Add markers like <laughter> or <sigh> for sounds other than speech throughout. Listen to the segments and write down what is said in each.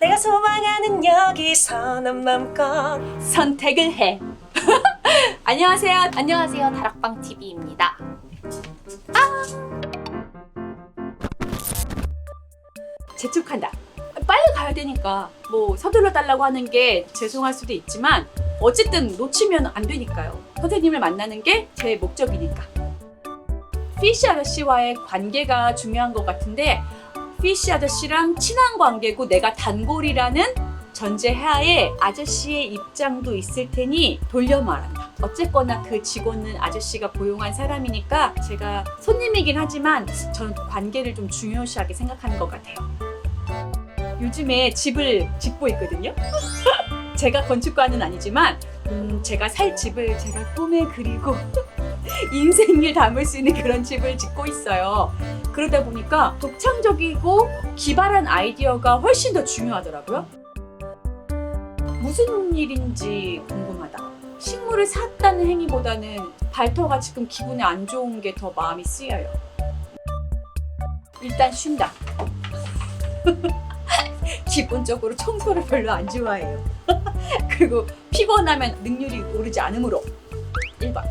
내가 소망하는 여기서 넌 맘껏 선택을 해. <laughs> 안녕하세요. 안녕하세요. 다락방 TV입니다. 아! 재촉한다. 빨리 가야 되니까 뭐 서둘러 달라고 하는 게 죄송할 수도 있지만 어쨌든 놓치면 안 되니까요. 선생님을 만나는 게 제 목적이니까. 피쉬 아저씨와의 관계가 중요한 것 같은데 피쉬 아저씨랑 친한 관계고 내가 단골이라는 전제 하에 아저씨의 입장도 있을 테니 돌려 말한다. 어쨌거나 그 직원은 아저씨가 고용한 사람이니까 제가 손님이긴 하지만 저는 관계를 좀 중요시하게 생각하는 것 같아요. 요즘에 집을 짓고 있거든요. <laughs> 제가 건축가는 아니지만 음, 제가 살 집을 제가 꿈에 그리고 <laughs> 인생을 담을 수 있는 그런 집을 짓고 있어요. 그러다 보니까 독창적이고 기발한 아이디어가 훨씬 더 중요하더라고요. 무슨 일인지 궁금하다. 식물을 샀다는 행위보다는 발터가 지금 기분이 안 좋은 게 더 마음이 쓰여요. 일단 쉰다. <laughs> 기본적으로 청소를 별로 안 좋아해요. <laughs> 그리고 피곤하면 능률이 오르지 않으므로 1번.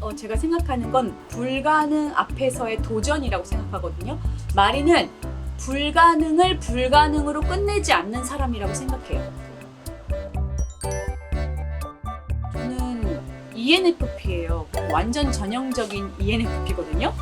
어, 제가 생각하는 건 불가능 앞에서의 도전이라고 생각하거든요. 마리는 불가능을 불가능으로 끝내지 않는 사람이라고 생각해요. 저는 ENFP예요. 완전 전형적인 ENFP거든요.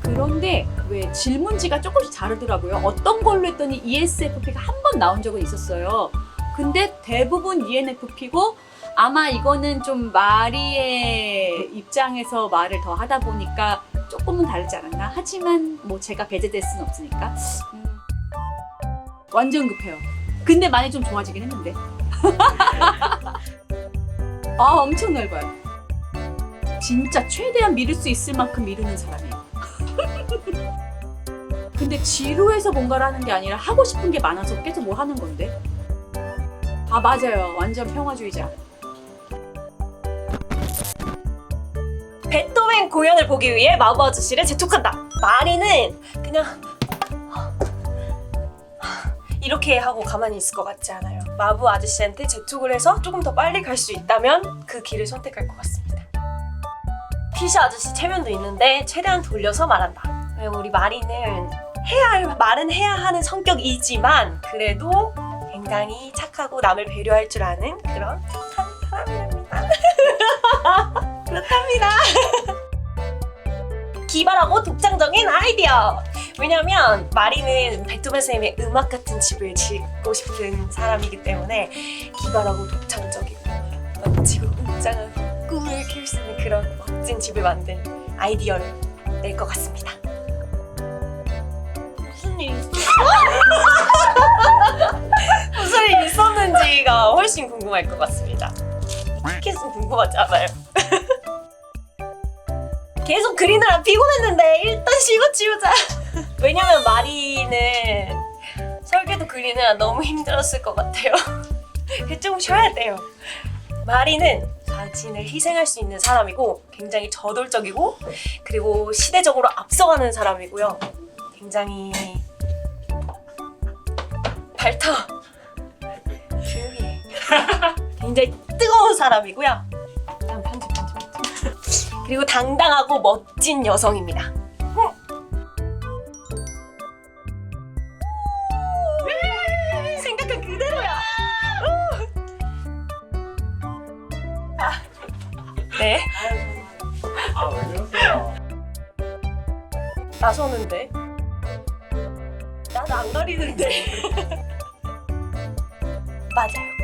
그런데 왜 질문지가 조금씩 다르더라고요. 어떤 걸로 했더니 ESFP가 한 번 나온 적은 있었어요. 근데 대부분 ENFP고 아마 이거는 좀 마리의 입장에서 말을 더 하다 보니까 조금은 다르지 않았나? 하지만 뭐 제가 배제될 수는 없으니까 음, 완전 급해요. 근데 많이 좀 좋아지긴 했는데 <laughs> 아 엄청 넓어요. 진짜 최대한 미룰 수 있을 만큼 미루는 사람이에요. <laughs> 근데 지루해서 뭔가를 하는 게 아니라 하고 싶은 게 많아서 계속 뭐 하는 건데. 아 맞아요. 완전 평화주의자. 베토벤 공연을 보기 위해 마법 아저씨를 재촉한다. 마리는 그냥 이렇게 하고 가만히 있을 것 같지 않아요. 마부 아저씨한테 재촉을 해서 조금 더 빨리 갈 수 있다면 그 길을 선택할 것 같습니다. 피시 아저씨 체면도 있는데 최대한 돌려서 말한다. 우리 마리는 해야 할 말은 해야 하는 성격이지만 그래도 굉장히 착하고 남을 배려할 줄 아는 그런 착한 사람이랍니다. <laughs> 그렇답니다. <laughs> 기발하고 독창적인 아이디어. 왜냐면 마리는 베토벤 쌤의 음악 같은 집을 짓고 싶은 사람이기 때문에 기발하고 독창적이고 멋지고 웅장한 꿈을 키울 수 있는 그런 멋진 집을 만든 아이디어를 낼 것 같습니다. 무슨 있어? <laughs> 무슨 일이 있었는지가 훨씬 궁금할 것 같습니다. 티켓은 궁금하지 않아요? 계속 그리느라 피곤했는데 일단 쉬고 치우자. <laughs> 왜냐면 마리는 설계도 그리느라 너무 힘들었을 것 같아요. <laughs> 좀 쉬어야 돼요. 마리는 자신을 희생할 수 있는 사람이고 굉장히 저돌적이고 그리고 시대적으로 앞서가는 사람이고요. 굉장히 발터 <laughs> 조용히 해. 굉장히 뜨거운 사람이고요. 그리고 당당하고 멋진 여성입니다. 음, 생각한 그대로야. 우. 아, 네? 나서는데. 나도 안 가리는데. <laughs> 맞아요.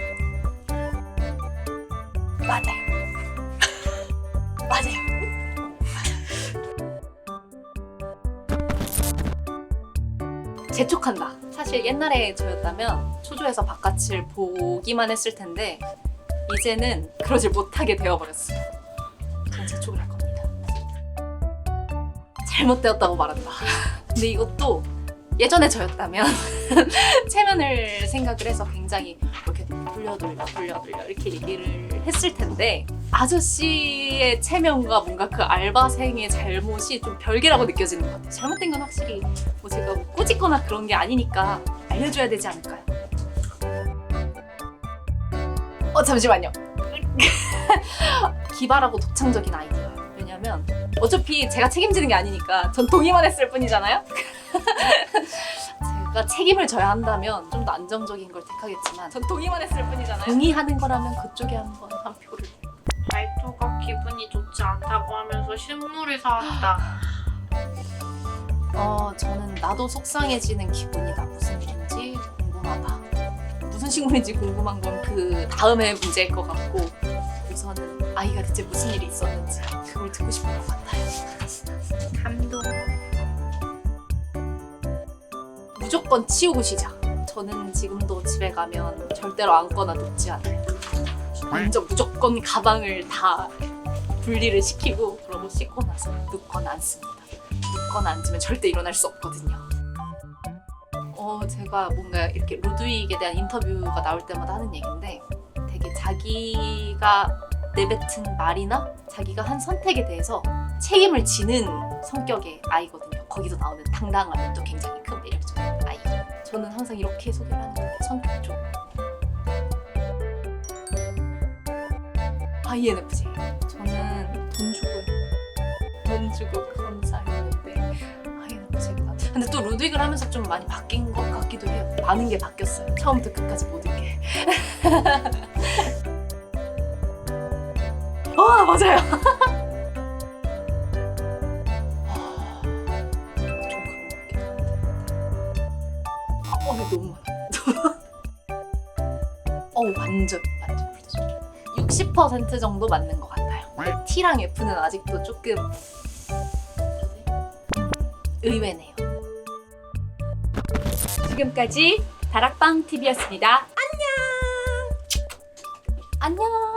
재촉한다. 사실 옛날에 저였다면 초조해서 바깥을 보기만 했을 텐데 이제는 그러질 못하게 되어버렸어요. 전 재촉을 할 겁니다. 잘못되었다고 말한다. <laughs> 근데 이것도 예전에 저였다면 <laughs> 체면을 생각을 해서 굉장히 이렇게 돌려 돌려 돌려 돌려 이렇게 얘기를 했을 텐데 아저씨의 체면과 뭔가 그 알바생의 잘못이 좀 별개라고 느껴지는 것 같아요. 잘못된 건 확실히 뭐 제가 뭐 꼬집거나 그런 게 아니니까 알려줘야 되지 않을까요? 어 잠시만요. <laughs> 기발하고 독창적인 아이디어예요. 왜냐면 어차피 제가 책임지는 게 아니니까 전 동의만 했을 뿐이잖아요. <laughs> 제가 책임을 져야 한다면 좀 더 안정적인 걸 택하겠지만 전 동의만 했을 뿐이잖아요. 동의하는 거라면 그쪽에 한번 한 표를. 말투가 기분이 좋지 않다고 하면서 실물을 사왔다. 어 저는 나도 속상해지는 기분이다. 무슨 일인지 궁금하다. 무슨 식물인지 궁금한 건 그 다음에 문제일 것 같고 우선은 아이가 대체 무슨 일이 있었는지 그걸 듣고 싶은 것 같아요. 감동. 무조건 치우고 시작. 저는 지금도 집에 가면 절대로 앉거나 눕지 않아요. 먼저 무조건 가방을 다 분리를 시키고 그러고 씻고 나서 눕거나 앉습니다. 눕거나 앉으면 절대 일어날 수 없거든요. 어, 제가 뭔가 이렇게 루드윅에 대한 인터뷰가 나올 때마다 하는 얘기인데 되게 자기가 내뱉은 말이나 자기가 한 선택에 대해서 책임을 지는 성격의 아이거든요. 거기서 나오는 당당함이 또 굉장히 큰 매력적인 아이. 저는 항상 이렇게 소개를 하는 것 같아요. 성격 좀. INFJ. 저는 돈 주고 돈 주고 그런 사이인데 INFJ가 근데 또 루딕을 하면서 좀 많이 바뀐 것 같기도 해요. 많은 게 바뀌었어요. 처음부터 끝까지 모든 게. <laughs> 아 맞아요. 어, 너무 많아. <laughs> 어, 완전, 완전. 60% 정도 맞는 것 같아요. T랑 F는 아직도 조금 의외네요. 지금까지 다락방 TV였습니다. 안녕. 안녕.